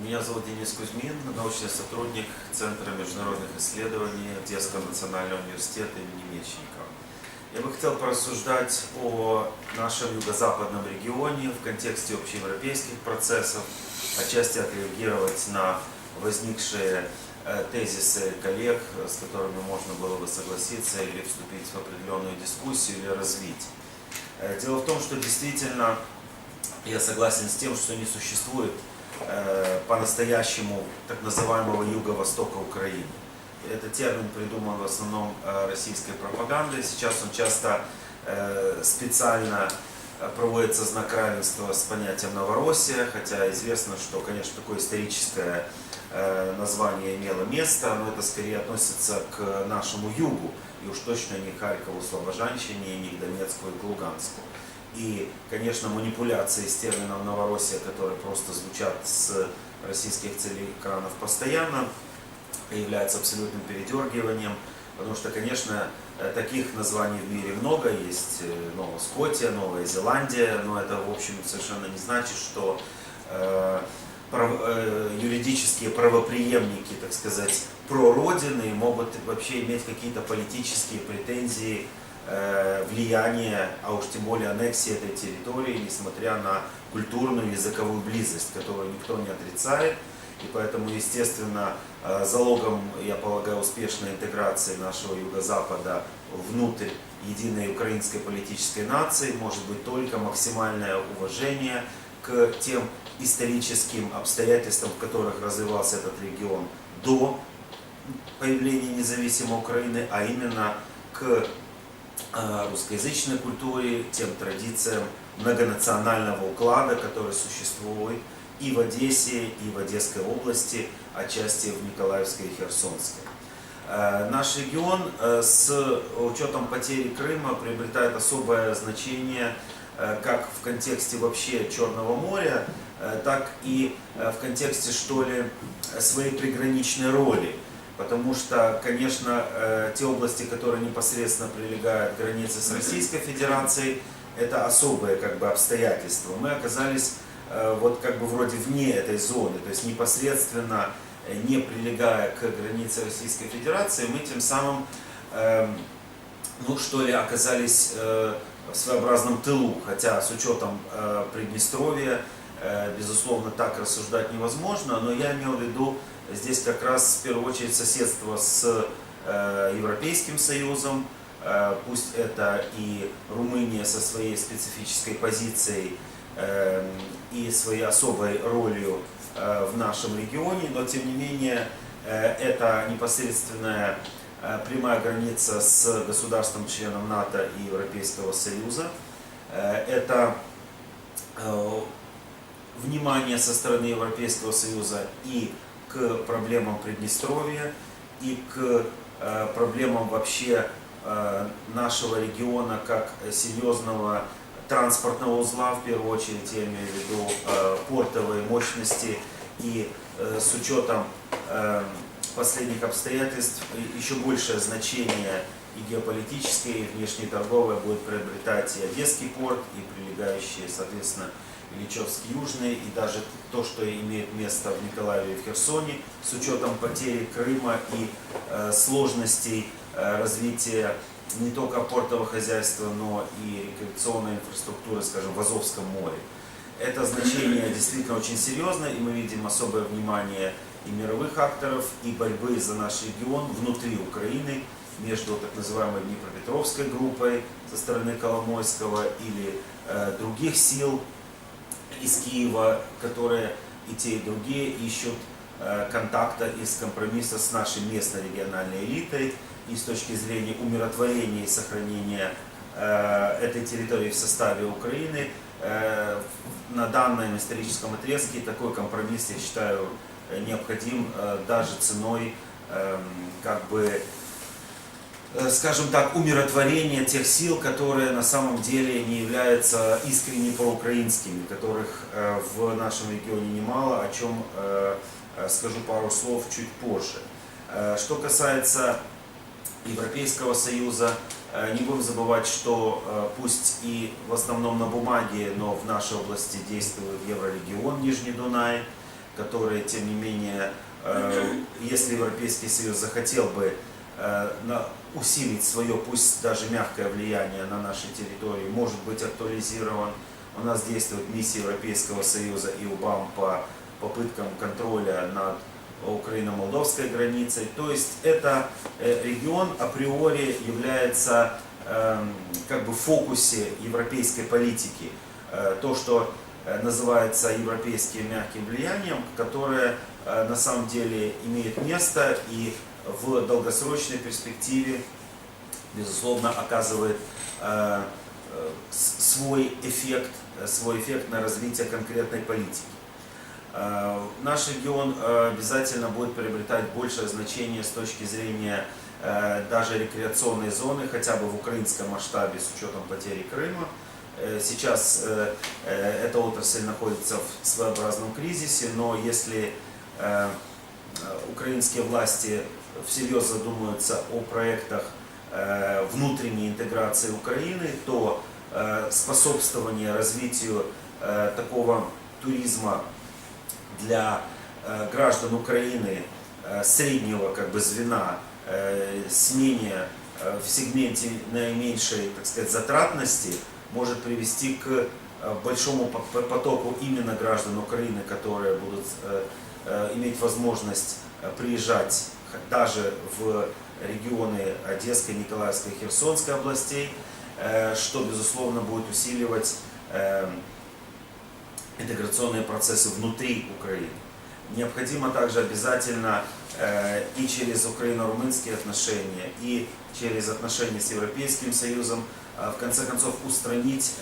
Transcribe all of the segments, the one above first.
Меня зовут Денис Кузьмин, научный сотрудник Центра международных исследований Одесского национального университета имени Мечникова. Я бы хотел порассуждать о нашем юго-западном регионе в контексте общеевропейских процессов, отчасти отреагировать на возникшие э, тезисы коллег, с которыми можно было бы согласиться или вступить в определенную дискуссию или развить. Э, Дело в том, что действительно я согласен с тем, что не существует по-настоящему так называемого юго-востока Украины. Этот термин придуман в основном э, российской пропагандой. Сейчас он часто э, специально э, проводится знак равенства с понятием Новороссия, хотя известно, что, конечно, такое историческое э, название имело место, но это скорее относится к нашему югу, и уж точно не Харькову, Слобожанщине, не к Донецку и к Луганску. И, конечно, манипуляции с термином Новороссия, которые просто звучат с российских телеэкранов постоянно, являются абсолютным передергиванием, потому что, конечно, э, таких названий в мире много, есть э, Новая Скотия, Новая Зеландия, но это, в общем, совершенно не значит, что э, прав- э, юридические правоприемники, так сказать, прородины могут вообще иметь какие-то политические претензии, влияние, а уж тем более аннексии этой территории, несмотря на культурную и языковую близость, которую никто не отрицает. И поэтому, естественно, э, залогом, я полагаю, успешной интеграции нашего Юго-Запада внутрь единой украинской политической нации может быть только максимальное уважение к тем историческим обстоятельствам, в которых развивался этот регион до появления независимой Украины, а именно к э, русскоязычной культуре, тем традициям многонационального уклада, который существует и в Одессе, и в Одесской области, отчасти в Николаевской и Херсонской. Э, Наш регион э, с учетом потери Крыма приобретает особое значение э, как в контексте вообще Черного моря, э, так и э, в контексте, что ли, своей приграничной роли. Потому что, конечно, э, те области, которые непосредственно прилегают к границе с Российской Федерацией, это особые как бы, обстоятельства. Мы оказались э, вот как бы вроде вне этой зоны, то есть непосредственно э, не прилегая к границе Российской Федерации, мы тем самым, эм, ну что ли, оказались в своеобразном тылу, хотя с учетом Приднестровья, безусловно, так рассуждать невозможно, но я имел в виду здесь как раз в первую очередь соседство с э, Европейским Союзом, Э, пусть это и Румыния со своей специфической позицией э, и своей особой ролью в нашем регионе, но тем не менее это непосредственная прямая граница с государством-членом НАТО и Европейского Союза. Это внимание со стороны Европейского Союза и к проблемам Приднестровья, и к э, проблемам вообще э, нашего региона как серьезного транспортного узла, в первую очередь я имею в виду э, портовые мощности. И с учетом последних обстоятельств еще большее значение и геополитическое, и внешнеторговое будет приобретать и Одесский порт, и прилегающие, соответственно, Ильичевский Южный, и даже то, что имеет место в Николаеве и в Херсоне, с учетом потери Крыма и э, сложностей э, развития не только портового хозяйства, но и рекреационной инфраструктуры, скажем, в Азовском море. Это значение действительно очень серьезно, и мы видим особое внимание и мировых акторов, и борьбы за наш регион внутри Украины, между так называемой Днепропетровской группой со стороны Коломойского или э, других сил из Киева, которые и те, и другие ищут э, контакта и с компромисса с нашей местной региональной элитой и с точки зрения умиротворения и сохранения э, этой территории в составе Украины. Э, на данном историческом отрезке такой компромисс, я считаю, необходим даже ценой эм, как бы скажем так, умиротворения тех сил, которые на самом деле не являются искренне проукраинскими, которых э, в нашем регионе немало, о чем э, э, скажу пару слов чуть позже. Э, Что касается Европейского Союза, э, не будем забывать, что э, пусть и в основном на бумаге, но в нашей области действует Еврорегион Нижний Дунай, которые, тем не менее, э, если Европейский Союз захотел бы э, усилить свое, пусть даже мягкое влияние на нашей территории, может быть актуализирован. У нас действует миссия Европейского Союза и УБАМ по попыткам контроля над украино-молдовской границей. То есть это э, регион априори является эм, как бы в фокусе европейской политики. Э, То, что э, называется европейским мягким влиянием, которое на самом деле имеет место и в долгосрочной перспективе, безусловно, оказывает э, э, свой эффект, э, свой эффект на развитие конкретной политики. Наш регион обязательно будет приобретать большее значение с точки зрения даже рекреационной зоны, хотя бы в украинском масштабе с учетом потери Крыма. Сейчас эта отрасль находится в своеобразном кризисе, но если украинские власти всерьез задумаются о проектах э, внутренней интеграции Украины, то э, способствование развитию э, такого туризма для граждан Украины среднего как бы звена с менее в сегменте наименьшей, так сказать, затратности может привести к большому по- по- потоку именно граждан Украины, которые будут иметь возможность приезжать даже в регионы Одесской, Николаевской, Херсонской областей, э, что, безусловно, будет усиливать э, интеграционные процессы внутри Украины. Необходимо также обязательно э, и через украино-румынские отношения, и через отношения с Европейским Союзом, в конце концов, устранить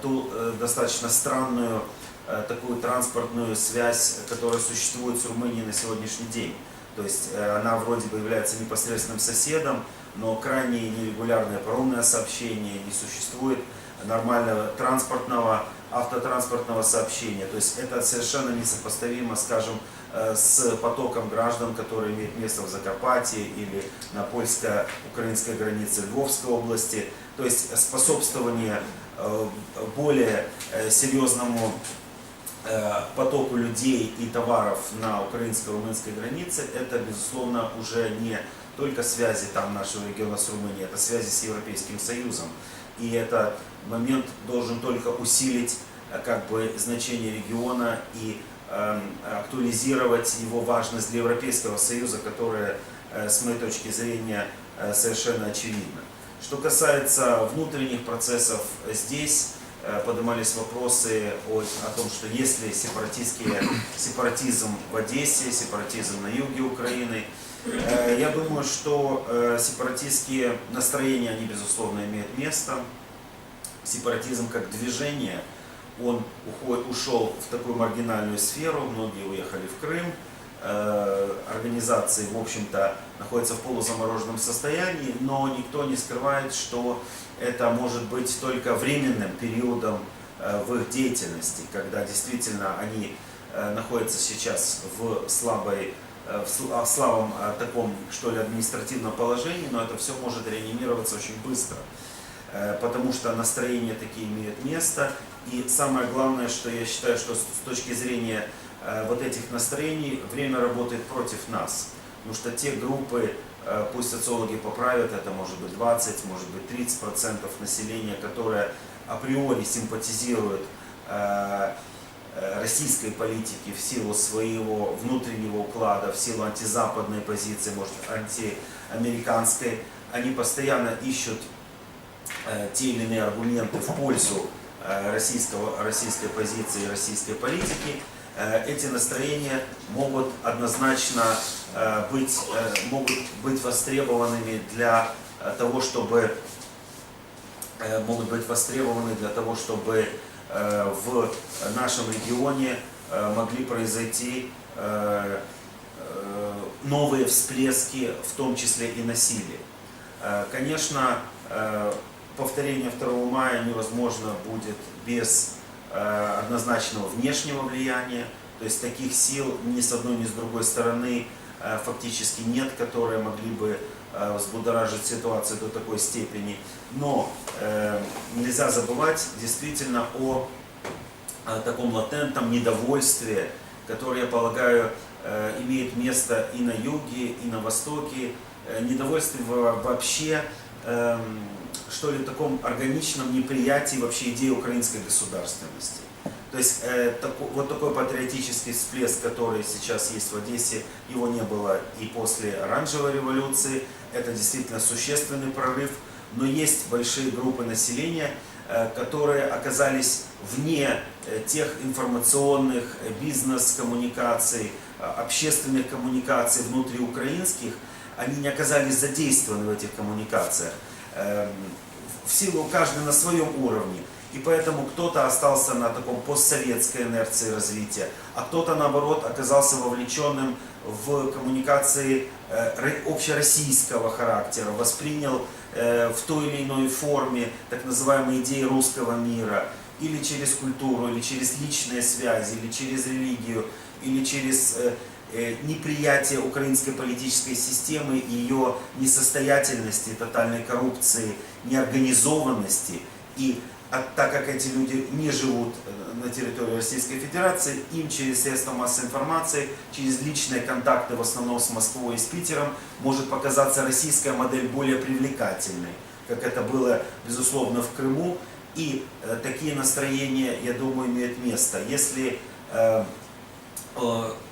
ту достаточно странную такую транспортную связь, которая существует с Румынией на сегодняшний день. То есть э, она вроде бы является непосредственным соседом, но крайне нерегулярное паромное сообщение, не существует нормального транспортного, автотранспортного сообщения. То есть это совершенно несопоставимо, скажем, э, с потоком граждан, который имеет место в Закарпатье или на польско-украинской границе Львовской области. То есть способствование э, более серьезному потоку людей и товаров на украинско-румынской границе, это, безусловно, уже не только связи там нашего региона с Румынией, это связи с Европейским Союзом. И этот момент должен только усилить э, как бы, значение региона и эм, актуализировать его важность для Европейского Союза, которая, э, с моей точки зрения, э, совершенно очевидна. Что касается внутренних процессов, э, здесь э, поднимались вопросы о, о том, что если сепаратистские, сепаратизм в Одессе, сепаратизм на юге Украины, э, я думаю, что э, сепаратистские настроения, они безусловно имеют место. Сепаратизм как движение, он уход- ушел в такую маргинальную сферу, многие уехали в Крым, Э, организации, в общем-то, находятся в полузамороженном состоянии, но никто не скрывает, что это может быть только временным периодом э, в их деятельности, когда действительно они э, находятся сейчас в слабой, э, в сл- в слабом таком, что ли, административном положении, но это все может реанимироваться очень быстро, потому что настроения такие имеют место. И самое главное, что я считаю, что с точки зрения вот этих настроений время работает против нас. Потому что те группы, пусть социологи поправят, это может быть 20, может быть 30 процентов населения, которое априори симпатизирует э, э, российской политике в силу своего внутреннего уклада, в силу антизападной позиции, может антиамериканской, они постоянно ищут э, те или иные аргументы в пользу э, российского, российской позиции, российской политики, э, эти настроения могут однозначно э, быть, э, могут быть востребованными для э, того, чтобы э, могут быть востребованы для того, чтобы э, в нашем регионе э, могли произойти э, э, новые всплески, в том числе и насилия. Э, Конечно, э, повторение 2 мая невозможно будет без э, однозначного внешнего влияния, то есть таких сил ни с одной, ни с другой стороны э, фактически нет, которые могли бы э, взбудоражить ситуацию до такой степени. Но э, нельзя забывать действительно о, таком латентном недовольстве который, я полагаю, э, имеет место и на юге, и на востоке, э, недовольстве во- вообще, эм, что ли, таком органичном неприятии вообще идеи украинской государственности. То есть э, тако- вот такой патриотический всплеск, который сейчас есть в Одессе, его не было и после оранжевой революции. Это действительно существенный прорыв. Но есть большие группы населения, э, которые оказались вне э, тех информационных, э, бизнес-коммуникаций, э, общественных коммуникаций внутриукраинских, они не оказались задействованы в этих коммуникациях. Эм, В силу каждый на своем уровне. И поэтому кто-то остался на таком постсоветской инерции развития, а кто-то, наоборот, оказался вовлеченным в коммуникации э, ро- общероссийского характера, воспринял э, в той или иной форме так называемые идеи русского мира, или через культуру, или через личные связи, или через религию, или через э, неприятие украинской политической системы ее несостоятельности, тотальной коррупции, неорганизованности. И от- так как эти люди не живут э, на территории Российской Федерации, им через средства массовой информации, через личные контакты в основном с Москвой и с Питером, может показаться российская модель более привлекательной, как это было, безусловно, в Крыму. И э, такие настроения, я думаю, имеют место. Если э, э,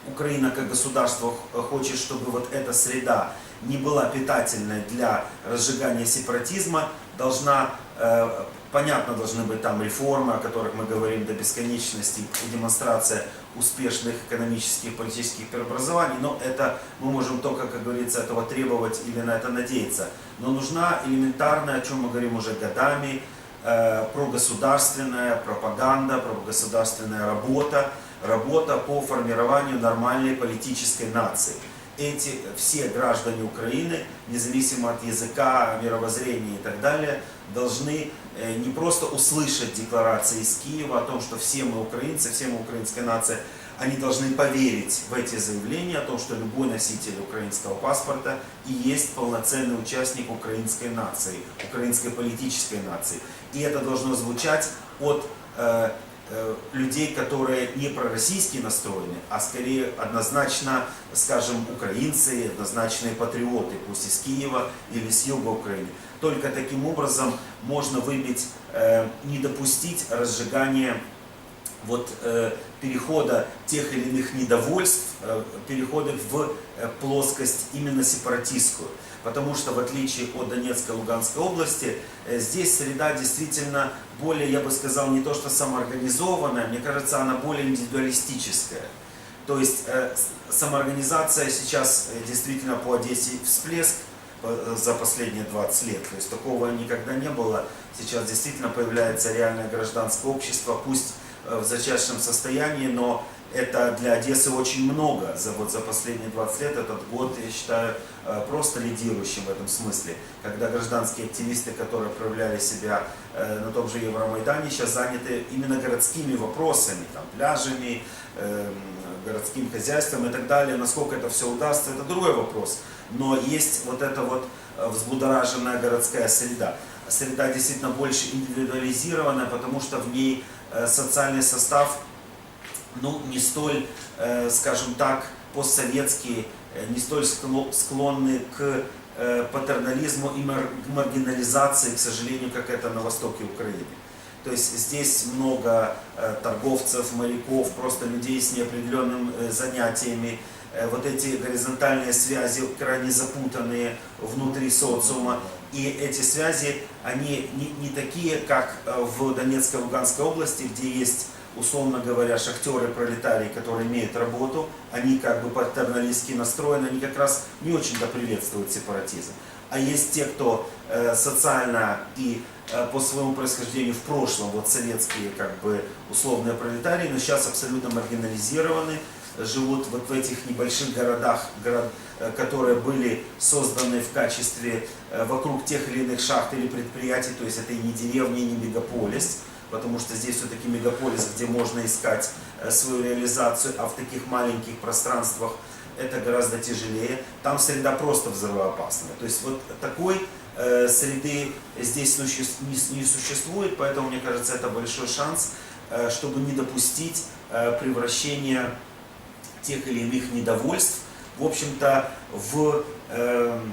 Украина как государство хочет, чтобы вот эта среда не была питательной для разжигания сепаратизма, должна, э, понятно, должны быть там реформы, о которых мы говорим до бесконечности, демонстрация успешных экономических, политических преобразований, но это мы можем только, как говорится, этого требовать или на это надеяться. Но нужна элементарная, о чем мы говорим уже годами, э, прогосударственная пропаганда, прогосударственная работа, работа по формированию нормальной политической нации. Эти все граждане Украины, независимо от языка, мировоззрения и так далее, должны э, не просто услышать декларации из Киева о том, что все мы украинцы, все мы украинская нация, они должны поверить в эти заявления о том, что любой носитель украинского паспорта и есть полноценный участник украинской нации, украинской политической нации. И это должно звучать от э, людей, которые не пророссийски настроены, а скорее однозначно, скажем, украинцы, однозначные патриоты, пусть из Киева или с юга Украины. Только таким образом можно выбить, э, не допустить разжигания вот э, перехода тех или иных недовольств, э, перехода в э, плоскость именно сепаратистскую. Потому что в отличие от Донецкой и Луганской области, э, здесь среда действительно более, я бы сказал, не то что самоорганизованная, мне кажется, она более индивидуалистическая. То есть самоорганизация сейчас действительно по Одессе всплеск за последние 20 лет. То есть такого никогда не было. Сейчас действительно появляется реальное гражданское общество, пусть в зачаточном состоянии, но это для Одессы очень много. За, вот, за последние 20 лет этот год, я считаю, э, просто лидирующим в этом смысле. Когда гражданские активисты, которые проявляли себя э, на том же Евромайдане, сейчас заняты именно городскими вопросами, там, пляжами, эм, городским хозяйством и так далее. Насколько это все удастся, это другой вопрос. Но есть вот эта вот э, взбудораженная городская среда. Среда действительно больше индивидуализированная, потому что в ней э, социальный состав ну, не столь, э, скажем так, постсоветские, э, не столь скло- склонны к э, патернализму и маргинализации, к сожалению, как это на востоке Украины. То есть здесь много э, торговцев, моряков, просто людей с неопределенными э, занятиями. Э, Вот эти горизонтальные связи крайне запутанные внутри социума. И эти связи, они не, не такие, как э, в Донецкой и Луганской области, где есть условно говоря, шахтеры, пролетарии, которые имеют работу, они как бы патерналистски настроены, они как раз не очень-то приветствуют сепаратизм. А есть те, кто э, социально и э, по своему происхождению в прошлом, вот советские как бы условные пролетарии, но сейчас абсолютно маргинализированы, живут вот в этих небольших городах, город, э, которые были созданы в качестве э, вокруг тех или иных шахт или предприятий, то есть это и не деревня, и не мегаполис, потому что здесь все-таки мегаполис, где можно искать э, свою реализацию, а в таких маленьких пространствах это гораздо тяжелее. Там среда просто взрывоопасная. То есть вот такой среды здесь не, существует, поэтому мне кажется, это большой шанс, чтобы не допустить превращения тех или иных недовольств, в общем-то, в, эм,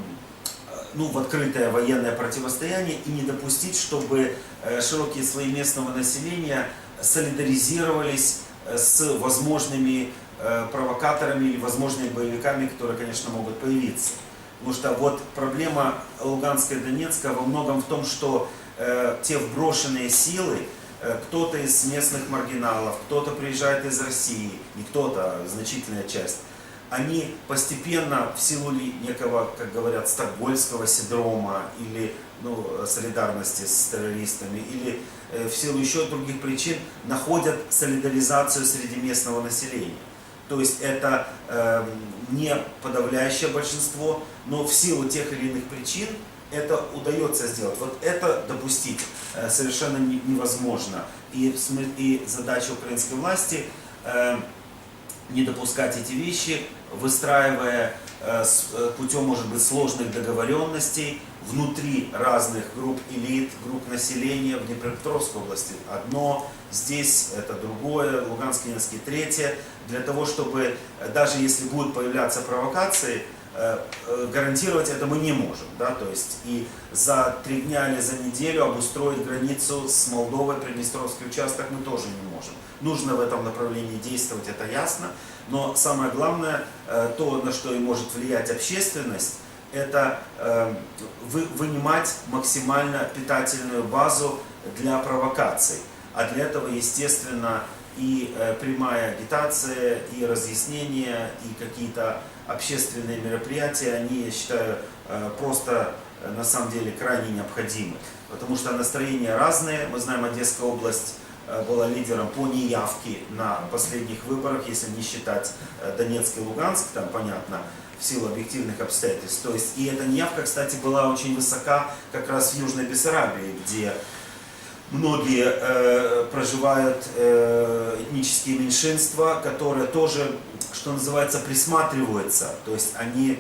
ну, в открытое военное противостояние и не допустить, чтобы э, широкие слои местного населения солидаризировались э, с возможными э, провокаторами или возможными боевиками, которые, конечно, могут появиться. Потому что вот проблема Луганска и Донецка во многом в том, что э, те вброшенные силы, э, кто-то из местных маргиналов, кто-то приезжает из России, не кто-то, а значительная часть, они постепенно в силу ли некого, как говорят, стокгольского синдрома или ну, солидарности с террористами, или э, в силу еще других причин находят солидаризацию среди местного населения. То есть это э, не подавляющее большинство, но в силу тех или иных причин это удается сделать. Вот это допустить э, совершенно не- невозможно. И, и задача украинской власти э, не допускать эти вещи, выстраивая э, путем, может быть, сложных договоренностей внутри разных групп элит, групп населения в Днепропетровской области. Одно, здесь это другое, Луганск, Донецкий третье, для того, чтобы даже если будут появляться провокации, гарантировать это мы не можем, да, то есть и за три дня или за неделю обустроить границу с Молдовой, Приднестровский участок мы тоже не можем. Нужно в этом направлении действовать, это ясно, но самое главное, э, то, на что и может влиять общественность, это э, вы- вынимать максимально питательную базу для провокаций. А для этого, естественно, и э, прямая агитация, и разъяснения, и какие-то общественные мероприятия, они, я считаю, э, просто э, на самом деле крайне необходимы. Потому что настроения разные. Мы знаем, Одесская область э, была лидером по неявке на последних выборах, если не считать Донецк и Луганск, там понятно, в силу объективных обстоятельств. То есть, и эта неявка, кстати, была очень высока как раз в Южной Бессарабии, где многие э, проживают э, этнические меньшинства, которые тоже, что называется, присматриваются. То есть они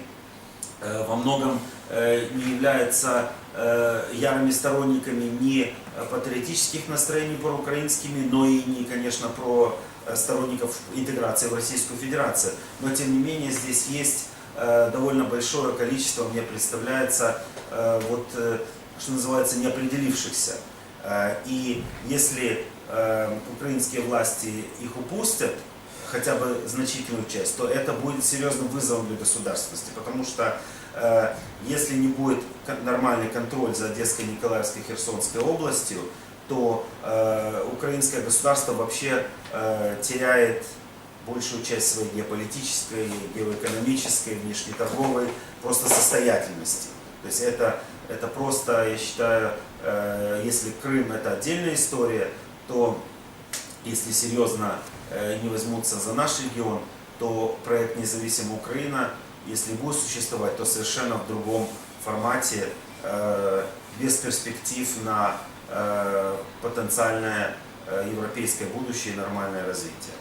э, во многом э, не являются э, ярыми сторонниками не патриотических настроений проукраинскими, но и не, конечно, про э, сторонников интеграции в Российскую Федерацию. Но тем не менее здесь есть э, довольно большое количество, мне представляется, э, вот, э, что называется, неопределившихся. Э, И если э, украинские власти их упустят, хотя бы значительную часть, то это будет серьезным вызовом для государственности, потому что э, если не будет нормальный контроль за Одесской, Николаевской, Херсонской областью, то э, украинское государство вообще э, теряет большую часть своей геополитической, геоэкономической, внешнеторговой просто состоятельности. То есть это, это просто, я считаю, э, если Крым это отдельная история, то если серьезно э, не возьмутся за наш регион, то проект «Независимая Украина», если будет существовать, то совершенно в другом формате, э, без перспектив на потенциальное европейское будущее и нормальное развитие.